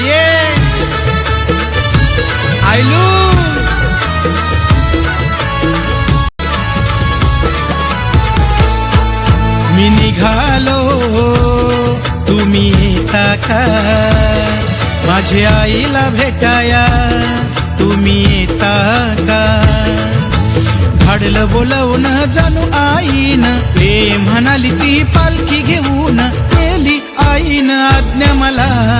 आये. आयलू. मी निघालो तुम्ही येता का? माझ्या आईला भेटाया तुम्ही येता का? झाडलं बोलवून जाणू आईन ते म्हणाली ती पालखी घेऊन गेली आईन आज्ञा मला.